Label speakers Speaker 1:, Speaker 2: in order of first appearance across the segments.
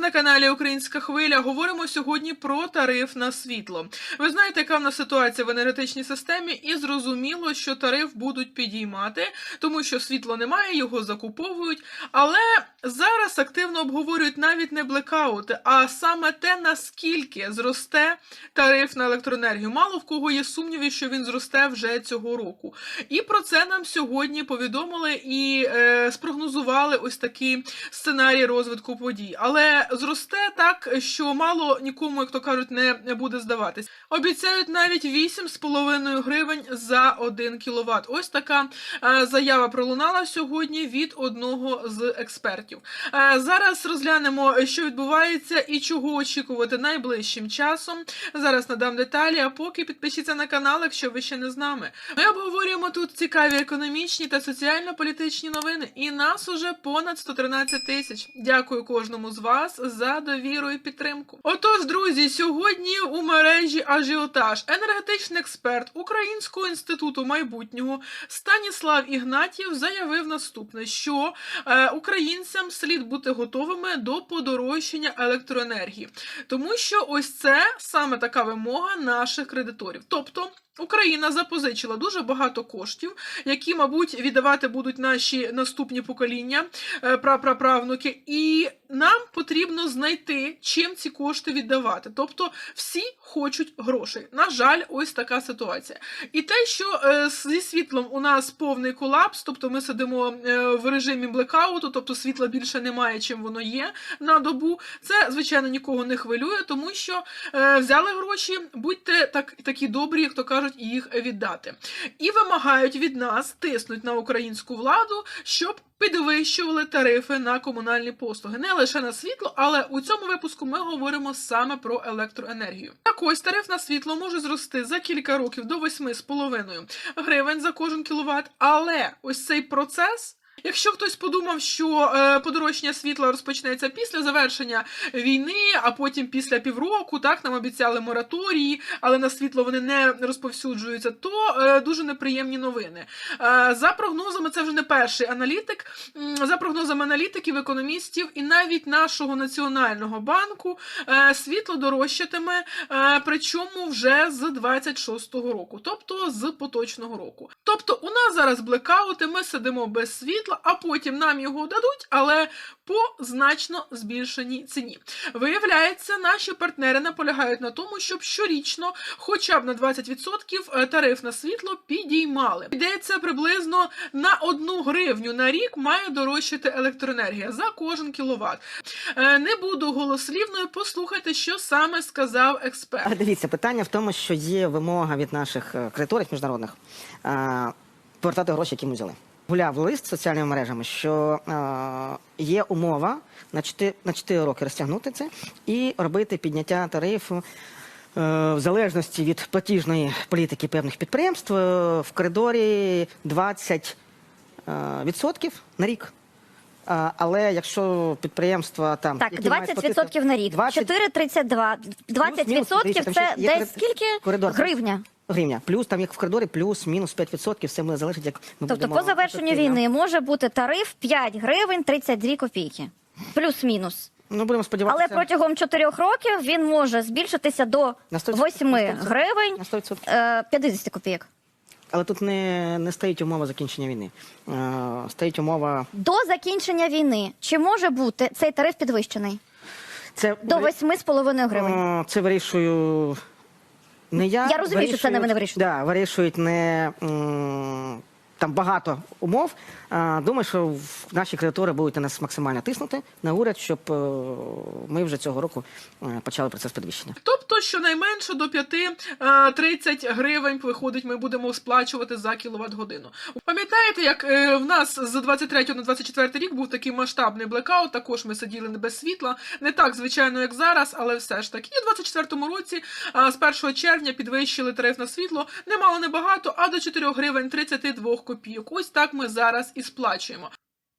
Speaker 1: на каналі Українська Хвиля. Говоримо сьогодні про тариф на світло. Ви знаєте, яка в нас ситуація в енергетичній системі, і зрозуміло, що тариф будуть підіймати, тому що світло немає, його закуповують. Але зараз активно обговорюють навіть не блекаути, а саме те, наскільки зросте тариф на електроенергію. Мало в кого є сумніви, що він зросте вже цього року. І про це нам сьогодні повідомили і е, спрогнозували ось такий сценарій розвитку подій. Але зросте так, що мало нікому, як то кажуть, не буде здаватись. Обіцяють навіть 8,5 гривень за 1 кВт. Ось така е, заява пролунала сьогодні від одного з експертів. Е, зараз розглянемо, що відбувається і чого очікувати найближчим часом. Зараз надам деталі, а поки підпишіться на канал, якщо ви ще не з нами. Ми обговорюємо тут цікаві економічні та соціально-політичні новини, і нас уже понад 113 тисяч. Дякую кожному з вас за довіру і підтримку. Отож, друзі, сьогодні у мережі ажіотаж енергетичний експерт Українського інституту майбутнього Станіслав Ігнатів заявив наступне: що е, українцям слід бути готовими до подорожчання електроенергії, тому що ось це саме така вимога наших кредиторів. Тобто. Україна запозичила дуже багато коштів, які, мабуть, віддавати будуть наші наступні покоління, е, прапраправнуки, і нам потрібно знайти, чим ці кошти віддавати. Тобто всі хочуть грошей. На жаль, ось така ситуація. І те, що е, зі світлом у нас повний колапс, тобто ми сидимо е, в режимі блекауту, тобто світла більше немає, чим воно є на добу. Це звичайно нікого не хвилює, тому що е, взяли гроші, будьте так такі добрі, як то кажуть, їх віддати. І вимагають від нас тиснуть на українську владу, щоб підвищували тарифи на комунальні послуги. Не лише на світло, але у цьому випуску ми говоримо саме про електроенергію. Так ось тариф на світло може зрости за кілька років до 8,5 гривень за кожен кіловат. Але ось цей процес. Якщо хтось подумав, що е, подорожчання світла розпочнеться після завершення війни, а потім після півроку, так нам обіцяли мораторії, але на світло вони не розповсюджуються, то е, дуже неприємні новини. Е, за прогнозами, це вже не перший аналітик. За прогнозами аналітиків, економістів і навіть нашого національного банку світло дорожчатиме, причому вже з 26-го року, тобто з поточного року. Тобто, у нас зараз блекаути, ми сидимо без світла, а потім нам його дадуть, але по значно збільшеній ціні. Виявляється, наші партнери наполягають на тому, щоб щорічно, хоча б на 20% тариф на світло підіймали. Йдеться приблизно на 1 гривню на рік має дорожчати електроенергія за кожен кіловат. Е, Не буду голослівною, послухайте, що саме сказав експерт.
Speaker 2: Дивіться, питання в тому, що є вимога від наших е, кредиторів міжнародних е, повертати гроші, які ми взяли. Гуляв лист соціальними мережами, що е, є умова на 4, на 4 роки розтягнути це і робити підняття тарифу е, в залежності від платіжної політики певних підприємств е, в коридорі 20 е, відсотків на рік. А, але якщо підприємства там
Speaker 3: Так,
Speaker 2: які мають
Speaker 3: 20%
Speaker 2: платити-
Speaker 3: на рік.
Speaker 2: 20
Speaker 3: 4,32. 20%
Speaker 2: дивіться, там
Speaker 3: це десь скільки?
Speaker 2: коридор.
Speaker 3: Гривня.
Speaker 2: Гривня. Плюс там як в коридорі, плюс мінус 5%, все буде залежить, як ми
Speaker 3: Тобто
Speaker 2: будемо
Speaker 3: по завершенню
Speaker 2: ефективно.
Speaker 3: війни може бути тариф 5 гривень 32 копійки. Плюс-мінус.
Speaker 2: Ну будемо сподіватися.
Speaker 3: Але протягом 4 років він може збільшитися до
Speaker 2: На 100%,
Speaker 3: 8
Speaker 2: на 100%,
Speaker 3: гривень
Speaker 2: на 100%.
Speaker 3: е, 50 копійок.
Speaker 2: Але тут не, не стоїть умова закінчення війни. Е, стоїть умова.
Speaker 3: До закінчення війни чи може бути цей тариф підвищений?
Speaker 2: Це
Speaker 3: До 8,5 гривень.
Speaker 2: Е, Це вирішую не я.
Speaker 3: Я розумію, що це не вони вирішують.
Speaker 2: Да, вирішують не м, там багато умов. Е, Думаю, що в- наші кредитори будуть на нас максимально тиснути на уряд, щоб е, ми вже цього року е, почали процес підвищення.
Speaker 1: Тобто, щонайменше до 5-30 гривень виходить, ми будемо сплачувати за кіловат годину. Пам'ятаєте, як е, в нас з 23 на 24 рік був такий масштабний блекаут, також ми сиділи не без світла, не так звичайно, як зараз, але все ж таки. І в 24 році е, з 1 червня підвищили тариф на світло немало небагато, а до 4 гривень 32 копійок. Ось так ми зараз і сплачуємо.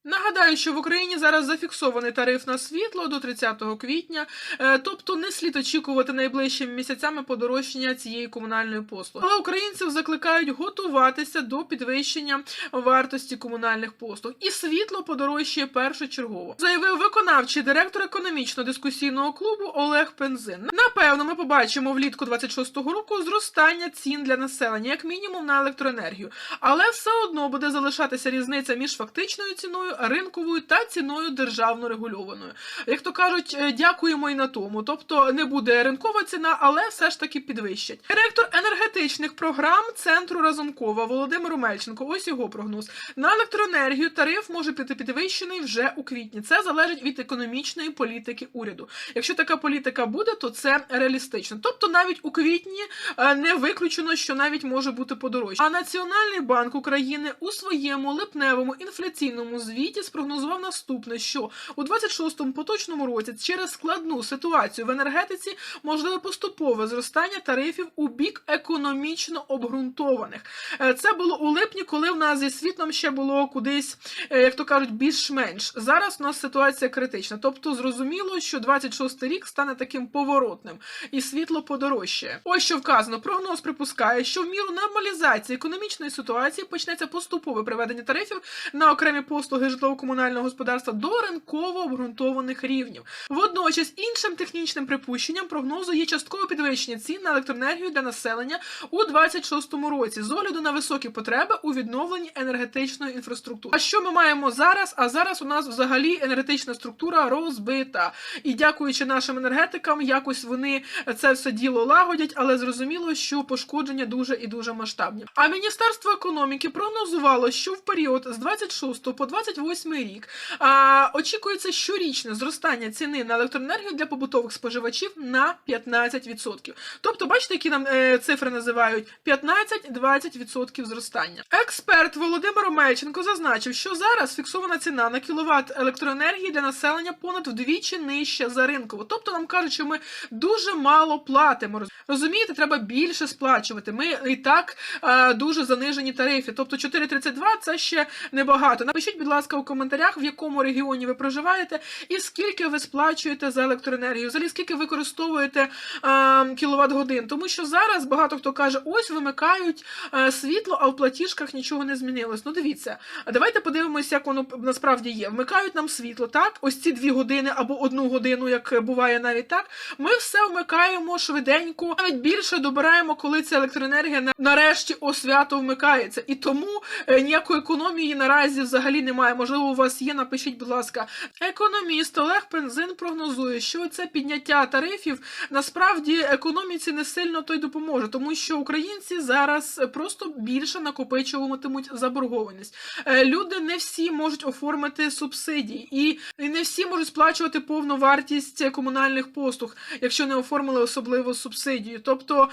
Speaker 1: Нагадаю, що в Україні зараз зафіксований тариф на світло до 30 квітня, е, тобто не слід очікувати найближчими місяцями подорожчання цієї комунальної послуги. Але українців закликають готуватися до підвищення вартості комунальних послуг, і світло подорожчає першочергово, заявив виконавчий директор економічно-дискусійного клубу Олег Пензин. Напевно, ми побачимо влітку 26-го року зростання цін для населення, як мінімум на електроенергію, але все одно буде залишатися різниця між фактичною ціною, ринковою та ціною державно регульованою. Як то кажуть, е, дякуємо і на тому. Тобто не буде ринкова ціна, але все ж таки підвищать. Директор енергетичних програм центру Разумкова Володимир Мельченко. Ось його прогноз. На електроенергію тариф може бути підвищений вже у квітні. Це залежить від економічної політики уряду. Якщо така політика буде, то це реалістично. Тобто, навіть у квітні е, не виключено, що навіть може бути подорожче. А Національний банк України у своєму липневому інфляційному звіті спрогнозував наступне, що у 26-му поточному році через складну ситуацію в енергетиці можливе поступове зростання тарифів у бік економічно обґрунтованих. Е, Це було у липні, коли в нас зі світлом ще було кудись, е, як то кажуть, більш-менш. Зараз у нас ситуація критична. Тобто зрозуміло, що 26 рік стане таким поворотним і світло подорожчає. Ось що вказано. Прогноз припускає, що в міру нормалізації економічної ситуації почнеться поступове приведення тарифів на окремі послуги житлово-комунального господарства до ринково обґрунтованих рівнів. Водночас іншим технічним припущенням прогнозу є часткове підвищення цін на електроенергію для населення у 26-му році з огляду на високі потреби у відновленні енергетичної інфраструктури. А що ми маємо зараз? А зараз у нас взагалі енергетична структура розбита. І дякуючи нашим енергетикам, якось вони це все діло лагодять, але зрозуміло, що пошкодження дуже і дуже масштабні. А Міністерство економіки прогнозувало, що в період з 26 по 28 рік а, очікується щорічне зростання ціни на електроенергію для побутових споживачів на 15%. Тобто, бачите, які нам е, цифри називають 15-20% зростання. Експерт Володимир Омельченко зазначив, що зараз фіксована ціна на кіловат електроенергії для населення понад вдвічі нижча за ринкову. Тобто нам кажуть, що ми дуже мало платимо. Розумієте, треба більше сплачувати. Ми і так е, дуже занижені тарифи. Тобто 4,32 це ще небагато. Напишіть, будь ласка, у коментарях, в якому регіоні ви проживаєте, і скільки ви сплачуєте за електроенергію. Взагалі, скільки використовуєте е, кіловат годин. Тому що зараз багато хто каже, ось вимикають е, світло, а в платіжках нічого не змінилось. Ну дивіться, давайте подивимося, як воно насправді є. Вмикають нам світло, так? Ось ці дві години або одну годину, як буває навіть так. Ми все вмикаємо швиденько, навіть більше добираємо, коли ця електроенергія нарешті о свято вмикається. І тому е, ніякої економії наразі взагалі немає. Можливо, у вас є. Напишіть, будь ласка. Економіст Олег Пензин прогнозує, що це підняття тарифів насправді економіці не сильно то допоможе, тому що українці зараз просто більше накопичуватимуть заборгованість. Е, Люди не всі можуть оформити субсидії, і не всі можуть сплачувати повну вартість комунальних послуг, якщо не оформили особливо субсидію. Тобто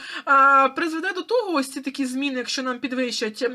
Speaker 1: призведе до того, ось ці такі зміни, якщо нам підвищать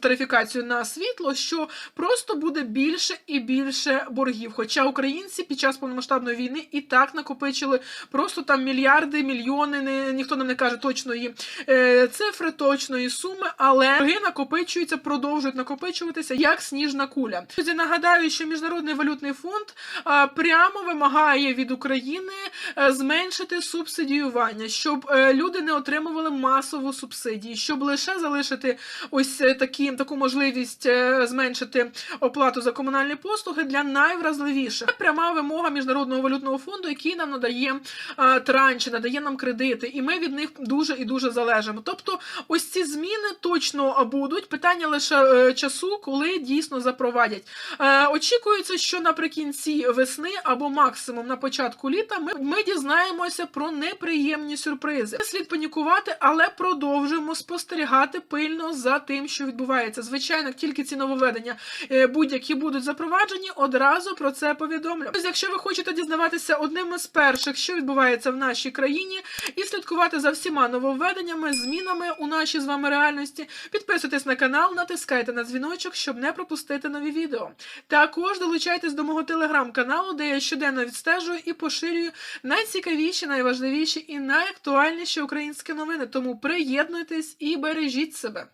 Speaker 1: тарифікацію на світло, що просто буде більше і більше боргів. Хоча українці під час повномасштабної війни і так накопичили просто там мільярди, мільйони. Не ніхто нам не каже точної е, цифри, точної суми, але борги накопичуються, продовжують накопичуватися як сніжна куля. Друзі, нагадаю, що міжнародний валютний фонд а, прямо вимагає від України е, зменшити субсидіювання, щоб е, люди не отримували масову субсидії, щоб лише залишити ось е, такі таку можливість е, зменшити оплату за комунальні послуги для найвразливіших. Це пряма вимога міжнародного валютного фонду, який нам надає е, транші, надає нам кредити, і ми від них дуже і дуже залежимо. Тобто, ось ці зміни точно будуть. Питання лише е, часу, коли дійсно запровадять. Е, очікується, що наприкінці весни або максимум на початку літа ми, ми дізнаємося про неприємні сюрпризи. Не слід панікувати, але продовжуємо спостерігати пильно за тим, що відбувається. Звичайно, тільки ці нововведення е, будь-які будуть запроваджені, одразу про це повідомлю. Тобто, якщо ви хочете дізнаватися одним із перших, що відбувається в нашій країні, і слідкувати за всіма нововведеннями, змінами у нашій з вами реальності, підписуйтесь на канал, натискайте на дзвіночок, щоб не пропустити нові відео. Також долучайтесь до мого телеграм-каналу, де я щоденно відстежую і поширюю найцікавіші, найважливіші і найактуальніші українські новини. Тому приєднуйтесь і бережіть себе.